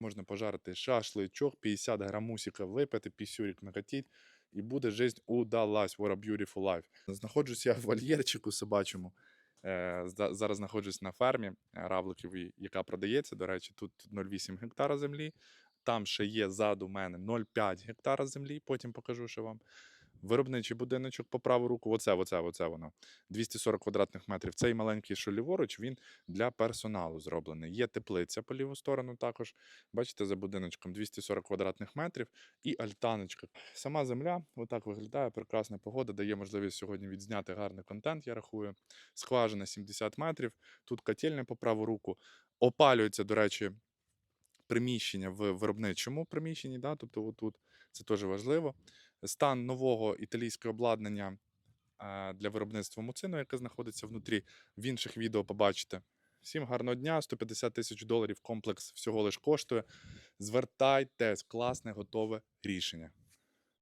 Можна пожарити шашличок, 50 грамусика випити, пісюрік накатіть, і буде життя удалась. What a beautiful life. Знаходжусь я в вольєрчику собачому. Е, Зараз знаходжусь на фермі равликів, яка продається. До речі, тут 0,8 гектара землі. Там ще є ззаду мене 0,5 гектара землі, потім покажу ще вам. Виробничий будиночок по праву руку, оце, оце, оце воно. 240 квадратних метрів. Цей маленький, що він для персоналу зроблений. Є теплиця по ліву сторону також. Бачите, за будиночком 240 квадратних метрів і альтаночка. Сама земля отак виглядає, прекрасна погода, дає можливість сьогодні відзняти гарний контент, я рахую. Скважина 70 метрів, тут котельня по праву руку. Опалюється, до речі, приміщення в виробничому приміщенні, да? тобто отут це теж важливо. Стан нового італійського обладнання е, для виробництва муцину, яке знаходиться внутрі, в інших відео побачите. Всім гарного дня, 150 тисяч доларів комплекс всього лиш коштує. Звертайтесь, класне, готове рішення.